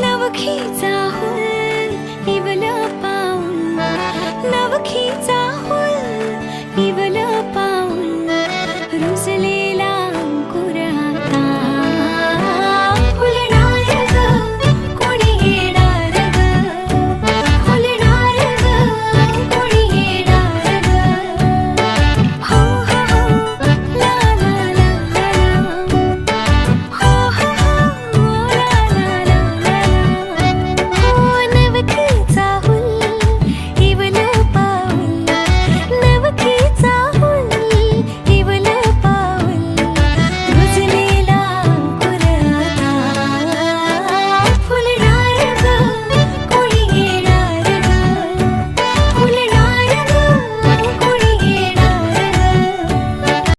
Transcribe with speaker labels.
Speaker 1: नवखीचा हुल इवलं पाऊल. नवखीचा